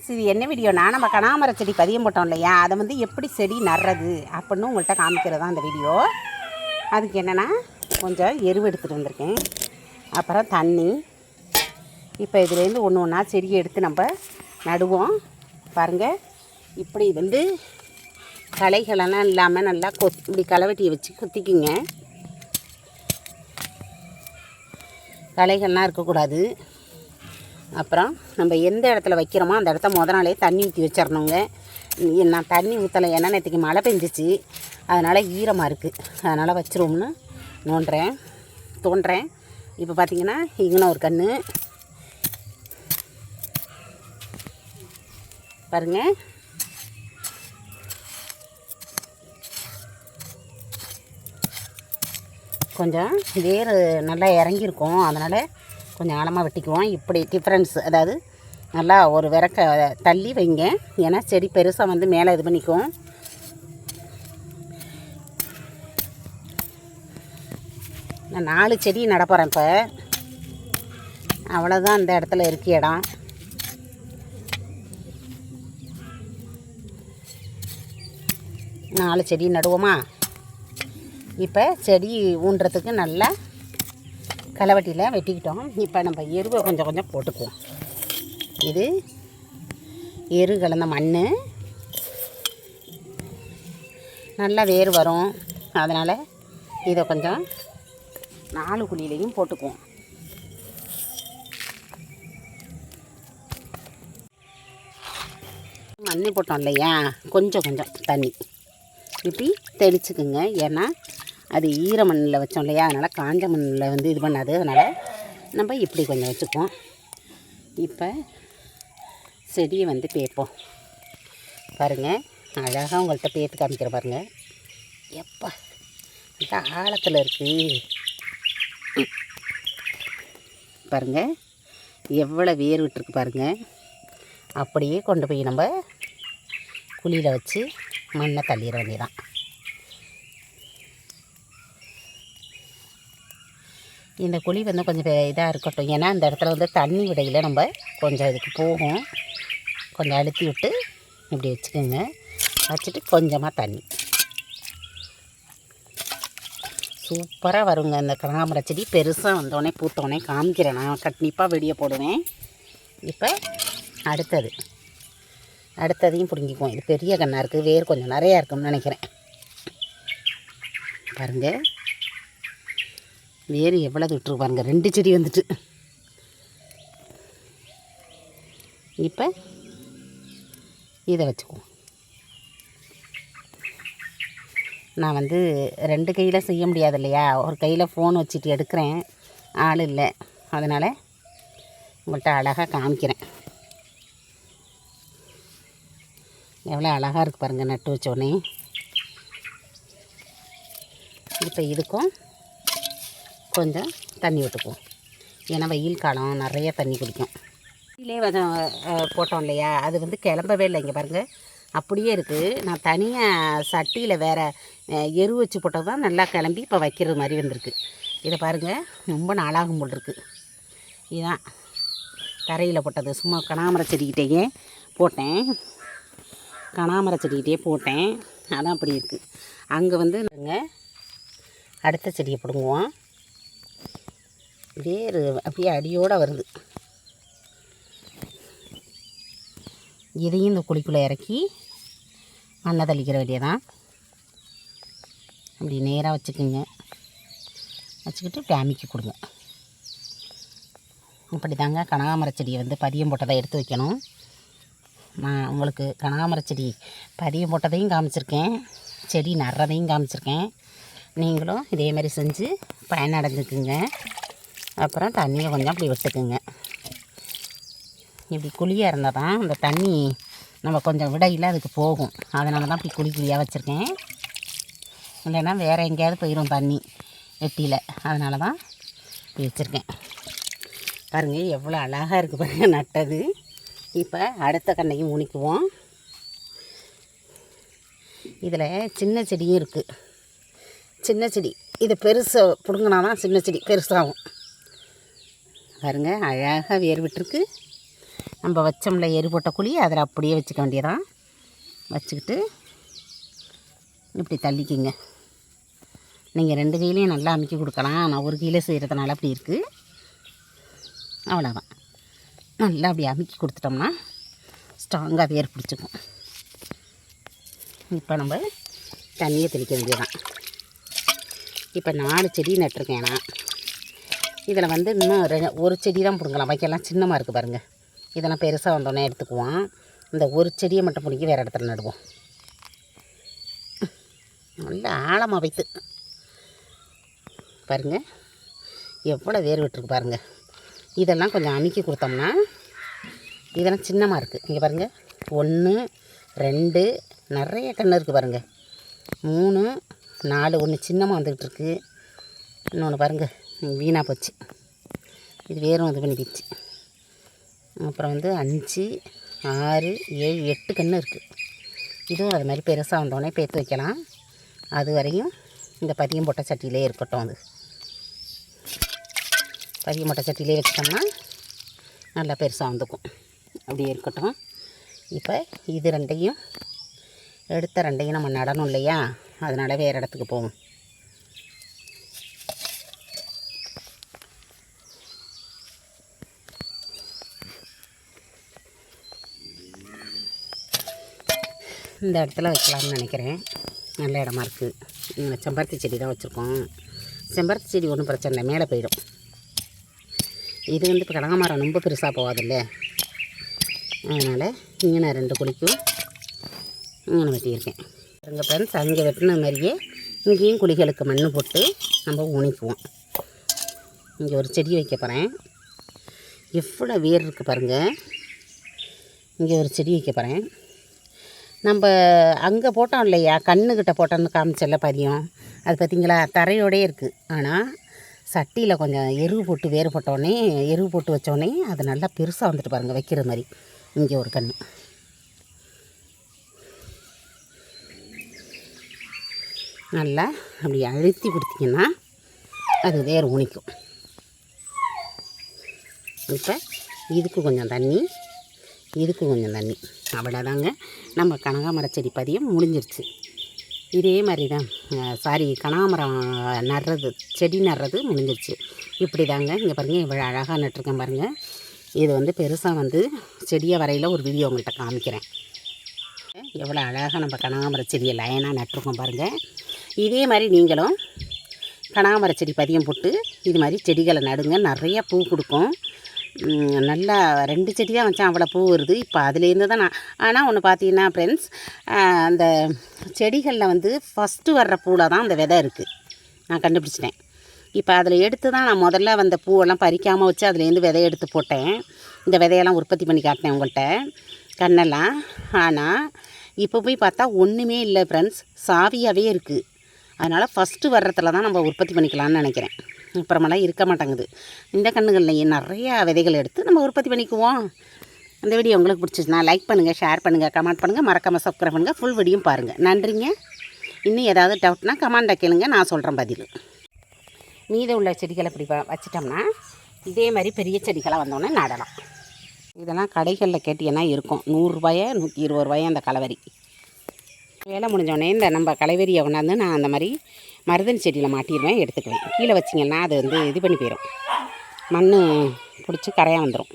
Friends இது என்ன வீடியோனா நம்ம கனாமர செடி பதியம் போட்டோம் இல்லையா? அதை வந்து எப்படி செடி நடுறது அப்படின்னு உங்கள்கிட்ட காமிக்கிறது தான் அந்த வீடியோ அதுக்கு என்னென்னா கொஞ்சம் எருவு எடுத்துகிட்டு வந்திருக்கேன். அப்புறம் தண்ணி. இப்போ இதுலேருந்து ஒன்று ஒன்றா செடியை எடுத்து நம்ம நடுவோம். பாருங்கள் இப்படி வந்து களைகளெல்லாம் இல்லாமல் நல்லா கொத் இப்படி களைவெட்டியை வச்சு குத்திக்குங்க. களைகள்லாம் இருக்கக்கூடாது. அப்புறம் நம்ம எந்த இடத்துல வைக்கிறோமோ அந்த இடத்த முத நாளே தண்ணி ஊற்றி வச்சிடணுங்க நான் தண்ணி ஊற்றலை ஏன்னா நேற்றுக்கு மழை பெஞ்சிச்சு. அதனால் ஈரமாக இருக்குது அதனால் வச்சிருவோம்னு நோண்டுறேன். தோன்றேன் இப்போ பார்த்தீங்கன்னா இங்கன ஒரு கன்று பாருங்கள் கொஞ்சம் வேர் நல்லா இறங்கியிருக்கும். அதனால் கொஞ்சம் ஆழமாக வெட்டிக்குவோம். இப்படி டிஃப்ரென்ஸ் அதாவது நல்லா ஒரு விறக்க தள்ளி வைங்க. ஏன்னா செடி பெருசாக வந்து மேலே இது பண்ணிக்கும் நான் நாலு செடி நடப்பகிறேன் இப்போ. அவ்வளோதான் அந்த இடத்துல இருக்கு இடம். நாலு செடி நடுவோமா? இப்போ செடி ஊன்றதுக்கு நல்லா தலைவட்டியில் வெட்டிக்கிட்டோம். இப்போ நம்ம எருவை கொஞ்சம் கொஞ்சம் போட்டுக்குவோம். இது எரு கலந்த மண் நல்லா வேர் வரும். அதனால் இதை கொஞ்சம் நாலு குழியிலையும் போட்டுக்குவோம். மண்ணி போட்டோம் இல்லையா? கொஞ்சம் கொஞ்சம் தண்ணி. இப்படி தெளிச்சுக்குங்க. ஏன்னா அது ஈர மண்ணில் வச்சோம் இல்லையா? அதனால் காஞ்ச மண்ணில் வந்து இது பண்ணாது. அதனால் நம்ம இப்படி கொஞ்சம் வச்சுக்குவோம். இப்போ செடியை வந்து பேப்போம் பாருங்கள் அழகாக உங்கள்கிட்ட பேத்து காமிக்கிற பாருங்கள் எப்பா இந்த ஆழத்தில் இருக்குது பாருங்கள் எவ்வளோ வேர் விட்டுருக்கு பாருங்கள் அப்படியே கொண்டு போய் நம்ம குழியில் வச்சு மண்ணை தள்ளிட வேண்டியதான் இந்த குழி வந்து கொஞ்சம் இதாக இருக்கட்டும். ஏன்னா அந்த இடத்துல வந்து தண்ணி விடையில் நம்ம கொஞ்சம் இதுக்கு போகும். கொஞ்சம் அழுத்தி விட்டு இப்படி வச்சுக்கோங்க. வச்சுட்டு கொஞ்சமாக தண்ணி. சூப்பராக வருங்க. இந்த கனகாம்பர செடி பெருசாக வந்தோடனே பூத்தோடனே காமிக்கிறேன். நான் கண்டிப்பாக வெடியை போடுவேன். இப்போ அடுத்தது. அடுத்ததையும் பிடுங்கிக்குவோம். இது பெரிய கண்ணாக இருக்குது வேர் கொஞ்சம் நிறையா இருக்கும்னு நினைக்கிறேன். பாருங்கள் வேறு எவ்வளோ விட்டுருக்கு பாருங்கள் ரெண்டு செடி வந்துட்டு. இப்போ இதை வச்சுக்குவோம். நான் வந்து ரெண்டு கையில் செய்ய முடியாது இல்லையா? ஒரு கையில் ஃபோன் வச்சுட்டு எடுக்கிறேன். ஆள் இல்லை. அதனால் உங்கள்கிட்ட அழகாக காமிக்கிறேன். எவ்வளோ அழகாக இருக்குது பாருங்கள் நட்டு வச்சோடனே இப்போ இதுக்கும் கொஞ்சம் தண்ணி விட்டுக்குவோம். ஏன்னா வெயில் காலம் நிறைய தண்ணி குடிக்கும். கீழே கொஞ்சம் போட்டோம் இல்லையா? அது வந்து கிளம்பவே இல்லை இங்கே பாருங்கள் அப்படியே இருக்குது நான் தனியாக சட்டியில் வேறு எரு வச்சு போட்டது தான் நல்லா கிளம்பி இப்போ வைக்கிறது மாதிரி வந்திருக்கு. இதை பாருங்கள் ரொம்ப நாளாகும் போல் இருக்குது இதுதான் தரையில் போட்டது. சும்மா கனாமர செடிக்கிட்டேயே போட்டேன். கனாமர செடிக்கிட்டே போட்டேன். அதான் அப்படி இருக்குது அங்கே வந்து நாங்கள் அடுத்த செடியை பிடுங்குவோம். வேறு அப்படியே அடியோடு வருது. இதையும் இந்த குழிக்குள்ளே இறக்கி மண்ணை தள்ளிக்கிற வேண்டியதான் அப்படி நேராக வச்சுக்கோங்க. வச்சுக்கிட்டு இப்படி அமைக்கி கொடுங்க. இப்படி தாங்க கனகாமர செடியை வந்து பதியம் போட்டதை எடுத்து வைக்கணும். நான் உங்களுக்கு கனகாமர செடி பதியம் போட்டதையும் காமிச்சிருக்கேன். செடி நடுறதையும் காமிச்சிருக்கேன். நீங்களும் இதே மாதிரி செஞ்சு பயனடைஞ்சுக்குங்க. அப்புறம் தண்ணியை கொஞ்சம் அப்படி விட்டுக்குங்க. இப்படி குழியாக இருந்தால் தான் அந்த தண்ணி நம்ம கொஞ்சம் விடையில் அதுக்கு போகும். அதனால தான் இப்படி குழி குழியாக வச்சுருக்கேன். இல்லைன்னா வேறு எங்கேயாவது போயிடும் தண்ணி வெட்டியில் அதனால தான் இப்படி வச்சுருக்கேன். பாருங்கள் எவ்வளோ அழகாக இருக்குது பாருங்கள் நட்டது. இப்போ அடுத்த கண்ணையும் உணிக்குவோம் இதில் சின்ன செடியும் இருக்குது சின்ன செடி. இது பெருசு பிடுங்கினா தான் சின்ன செடி பெருசாகும். பாருங்க அழகாக வேர் விட்டுருக்கு நம்ம வச்சோம்ல எரு போட்ட குழி அதில் அப்படியே வச்சுக்க வேண்டியதான் வச்சுக்கிட்டு இப்படி தள்ளிக்கிங்க. நீங்கள் ரெண்டு கையிலையும் நல்லா அமுக்கி கொடுக்கலாம். நான் ஒரு கையில் செய்கிறதுனால அப்படி இருக்குது அவ்வளோதான் நல்லா அப்படி அமுக்கி கொடுத்துட்டோம்னா ஸ்ட்ராங்காக வேர் பிடிச்சிக்கும். இப்போ நம்ம தண்ணியை தெளிக்க வேண்டியதான் இப்போ நாலு செடி நட்டிருக்கேன் நான். இதில் வந்து இன்னும் ரெ- ஒரு செடி தான் பிடுங்கலாம். வைக்கலாம். சின்னமாக இருக்குது பாருங்கள் இதெல்லாம் பெருசாக வந்தோடனே எடுத்துக்குவோம். இந்த ஒரு செடியை மட்டும் பிடிக்கி வேறு இடத்துல நடுவோம். நல்ல ஆழமாக வைத்து. பாருங்கள் எவ்வளோ வேர் விட்டுருக்கு பாருங்கள் இதெல்லாம் கொஞ்சம் அமுக்கி கொடுத்தோம்னா இதெல்லாம் சின்னமாக இருக்குது இங்கே பாருங்கள் ஒன்று ரெண்டு நிறைய கன்று இருக்குது பாருங்கள் மூணு நாலு ஒன்று சின்னமாக வந்துக்கிட்டு இருக்குது இன்னொன்று பாருங்கள் வீணாக போச்சு. இது வேறும் இது பண்ணிக்கிச்சு. அப்புறம் வந்து அஞ்சு ஆறு ஏழு எட்டு கன்று இருக்குது இதுவும் அது மாதிரி பெருசாக வந்தோடனே பேத்து வைக்கலாம். அது வரையும் இந்த பதியம் போட்ட சட்டியிலே இருக்கட்டும் அது. பதியம் போட்ட சட்டியிலே வச்சிட்டோம்னா நல்லா பெருசாக வந்துக்கும். அப்படியே இருக்கட்டும். இப்போ இது ரெண்டையும் எடுத்த ரெண்டையும் நம்ம நடணும் இல்லையா? அதனால் வேறு இடத்துக்கு போவோம். இந்த இடத்துல வைக்கலாம்னு நினைக்கிறேன். நல்ல இடமா இருக்குது செம்பருத்தி செடி தான் வச்சுருக்கோம். செம்பருத்தி செடி ஒன்றும் பிரச்சனை இல்லை. மேலே போயிடும். இது வந்து இப்போ கனகாமரம் ரொம்ப பெருசாக போகாதுல்ல? அதனால் இங்கே நான் ரெண்டு குழிக்கும் இங்கே வெட்டியிருக்கேன். எங்கள் ஃப்ரெண்ட்ஸ் அங்கே வெட்டின மாதிரியே இங்கேயும் குழிகளுக்கு மண் போட்டு நம்ம உணிக்குவோம் இங்கே ஒரு செடி வைக்க போகிறேன் எவ்வளோ வேர் இருக்குது பாருங்கள் இங்கே ஒரு செடி வைக்க போகிறேன் நம்ம அங்கே போட்டோம் இல்லையா? கண்ணுக்கிட்ட போட்டோம்னு காமிச்சல பதியம். அது பார்த்திங்களா தரையோடே இருக்குது ஆனால் சட்டியில் கொஞ்சம் எருவு போட்டு வேறு போட்டோடனே எருவு போட்டு வச்சோடனே அது நல்லா பெருசாக வந்துட்டு பாருங்கள் வைக்கிற மாதிரி. இங்கே ஒரு கன்று நல்லா அப்படி அழுத்தி கொடுத்தீங்கன்னா அது வேறு உணிக்கும் இப்போ இதுக்கு கொஞ்சம் தண்ணி இதுக்கு கொஞ்சம் தண்ணி. அவ்வளோதாங்க நம்ம கனகாமர செடி பதியம் முடிஞ்சிருச்சு. இதே மாதிரி தான் சாரி கனகாமரம் நடுறது செடி நடுறது முடிஞ்சிருச்சு. இப்படி தாங்க இங்கே பாருங்கள் இவ்வளோ அழகாக நட்டுருக்கேன் பாருங்கள் இது வந்து பெருசாக வந்து செடியை வரையில் ஒரு வீடியோ உங்கள்கிட்ட காமிக்கிறேன். எவ்வளோ அழகாக நம்ம கனகாமர செடியை லைனாக நட்டிருக்கோம் பாருங்கள் இதே மாதிரி நீங்களும் கனகாமர செடி பதியம் போட்டு இது மாதிரி செடிகளை நடுங்க நிறைய பூ கொடுக்கும். நல்லா ரெண்டு செடி தான் வச்சேன் அவ்வளோ பூ வருது. இப்போ அதுலேருந்து தான் நான். ஆனால் ஒன்று பார்த்தீங்கன்னா ஃப்ரெண்ட்ஸ் அந்த செடிகளில் வந்து ஃபஸ்ட்டு வர்ற பூவில் தான் அந்த விதை இருக்குது நான் கண்டுபிடிச்சிட்டேன். இப்போ அதில் எடுத்து தான் நான் முதல்ல வந்த பூவெல்லாம் பறிக்காமல் வச்சு அதுலேருந்து விதைய எடுத்து போட்டேன். இந்த விதையெல்லாம் உற்பத்தி பண்ணி காட்டினேன் உங்கள்கிட்ட கண்ணெல்லாம். ஆனால் இப்போ போய் பார்த்தா ஒன்றுமே இல்லை ஃப்ரெண்ட்ஸ் சாவியாகவே இருக்குது அதனால் ஃபஸ்ட்டு வர்றதுல தான் நம்ம உற்பத்தி பண்ணிக்கலாம்னு நினைக்கிறேன். அப்புறமெல்லாம் இருக்க மாட்டேங்குது. இந்த கண்ணுகள்லையே நிறையா விதைகள் எடுத்து நம்ம உற்பத்தி பண்ணிக்குவோம். இந்த வீடியோ உங்களுக்கு பிடிச்சிச்சுன்னா லைக் பண்ணுங்கள் ஷேர் பண்ணுங்கள் கமெண்ட் பண்ணுங்கள் மறக்காமல் சப்ஸ்கிரைப் பண்ணுங்கள் ஃபுல் வீடியும் பாருங்கள் நன்றிங்க. இன்னும் ஏதாவது டவுட்னா கமெண்டை கேளுங்க நான் சொல்கிறேன் பதில். மீத உள்ள செடிகளை இப்படி வச்சிட்டோம்னா இதே மாதிரி பெரிய செடிகளாக வந்தோடனே நடலாம். இதெல்லாம் கடைகளில் கேட்டிங்கன்னா இருக்கும். நூறுரூபாயா நூற்றி இருபது ரூபாயா அந்த கலவரி. வேலை முடிஞ்சோடனே இந்த நம்ம கலைவரியை கொண்டாந்து நான் அந்த மாதிரி மருதன் செடியில் மாட்டிடுவேன் எடுத்துக்குவேன். கீழே வச்சிங்கன்னா அது வந்து இது பண்ணி போயிடும் மண் பிடிச்சி கரையாக வந்துடும்